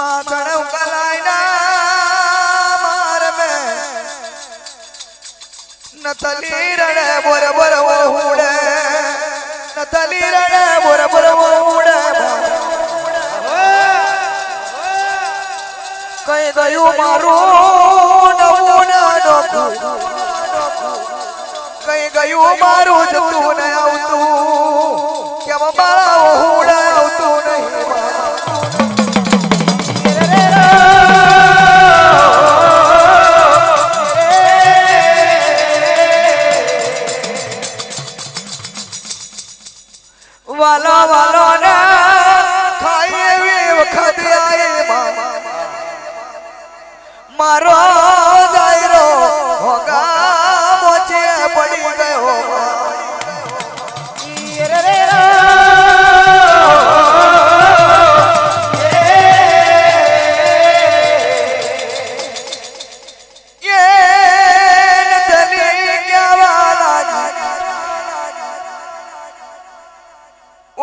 માથણ કલાઈના માર મે નતલી રડે બોર બોર હુડે નતલી રડે બોર બોર હુડે કઈ ગયું મારું નવું નોખું કઈ ગયું મારું જતું ને આવતું. કેમ મારા હોડા આવતું નહીં.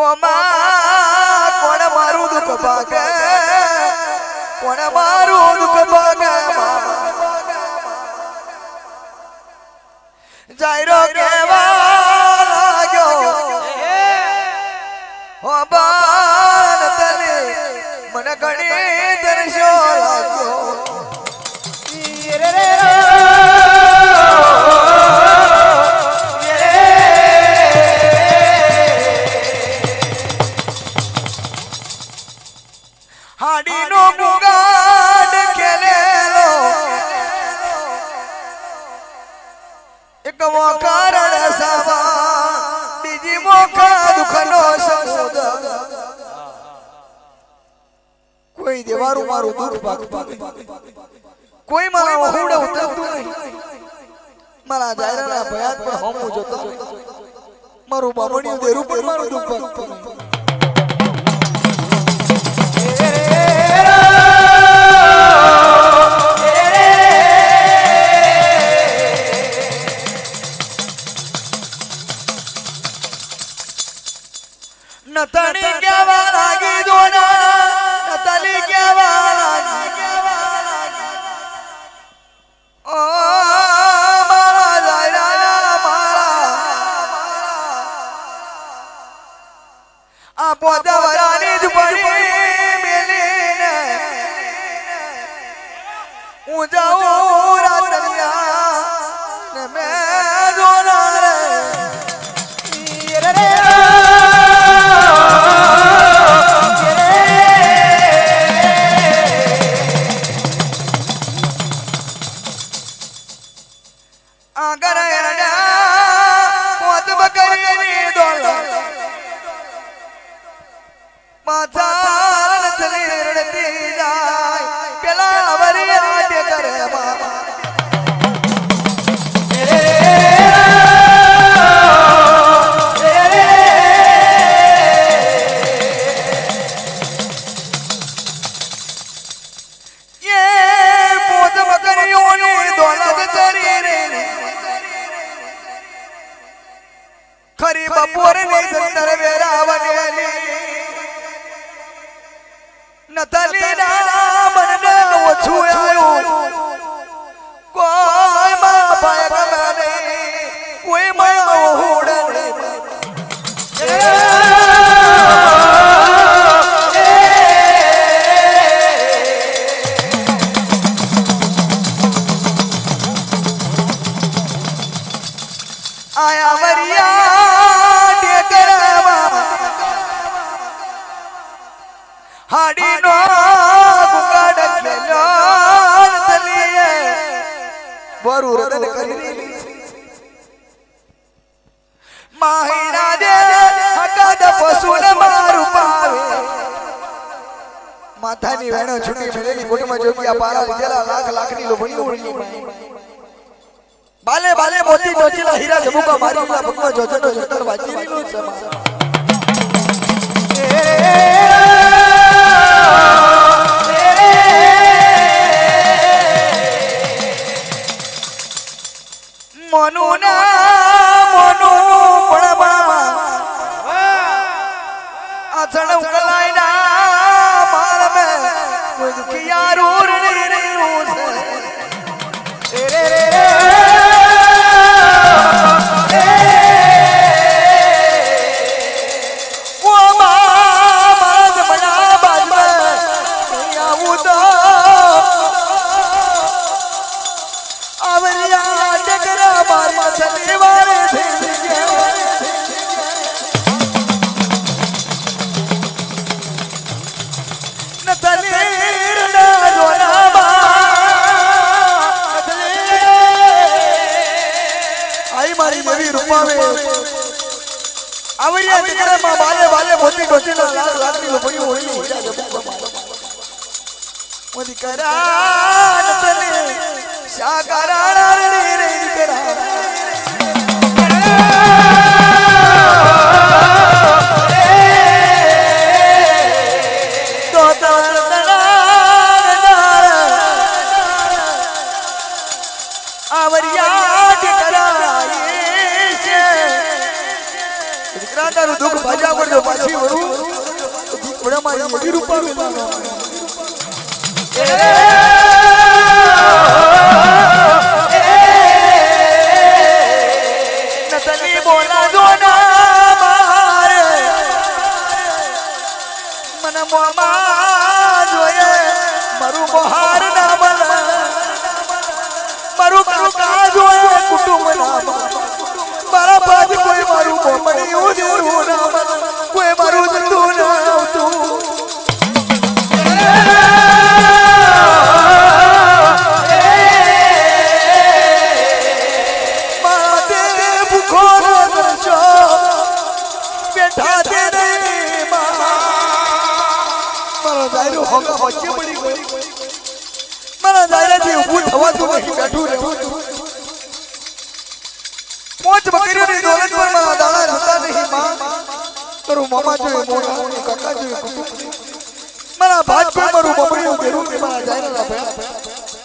ઓમાં કોણ મારું દુઃખ ભાગે કોણ મારું દુઃખ ભાગે જાયરો કેવા લાગ્યો હો બાન તને મને ઘણી દર્શો લાગ્યો હાડીનો ગુગાડ ખેલેલો. એક મોકારણ રણસાવા બીજી મોકા દુખનો સમુદ્ર કોઈ દેવારું મારું દુઃખ ભાગ ભાગ કોઈ મારા વહુડે ઉતરતું નહીં. મારા જાયરાના ભયાત પણ હોમું જોતો મારું બામણિયું દેરું પણ મારું દુઃખ ભાગતું નહીં. gara gara da ನೆರವೇರಿಸಲು ನೆರವೇರಾವನೆಯಲ್ಲಿ ನತಲಿ ರಾಮನ હાડીનો ગુગાડ માથાની વેણો છૂટી છેલેલી કોટમાં જોગ્યા પારા લીધેલા લાખ લાખની લોભણી ઓળખી બાલે બાલે મોતી મોતીલા હીરા જમુકા મારી ભગવાન ભગવા જોજનો જતર વાજીરીનો સમા મનુ ના મનુ પણ બાવા અચણ ઉકલાઈ ના માર મે કોઈ દુખિયારું રડી રહ્યું છે રૂપાવે આવરિયા ડગરામાં બાલે બાલે લાલ મોદી શા રે રે કરા જોઈએ કુટુંબ ના મળે. મારા બાદ કોઈ મારું મોમણિયું જેવું ના મળે. મારું ધંધું ના આવતું. તે મારા દાયરાથી ઊભું થવાતું નથી બેઠું રહેવું પોચ બકરીઓની દોલત પર મારા દાણા રહેતા નહીં, માં. મારું મામા જોઈએ મોટા કાકા જોઈએ મારા ભાત મારું બબડીયું ઘેરું કે મારા જાય ભયા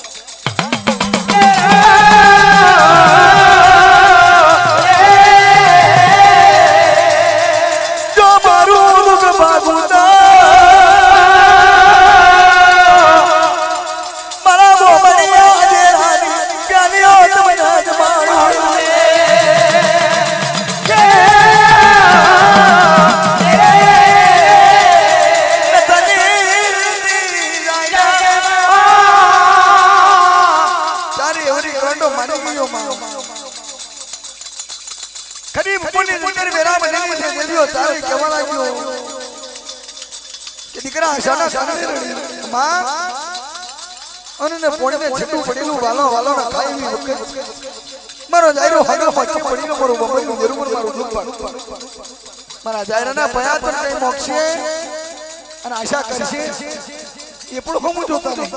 બની છે દેવીઓ તારે કેવા લાગ્યો? કે દીકરા શાના શાના રડી માં અને પોણીને છેટું પડેલું વાલો વાલો ના ખાઈ એવી વખત. મારો જાયરો હગર હોચી પડીનો મારો બબડીનું જરૂર મારું દુઃખ પાડું. મારા જાયરાના ભયા તો કઈ મોક્ષે? અને આશા કરશે? એ પણ હું જોતા નહીં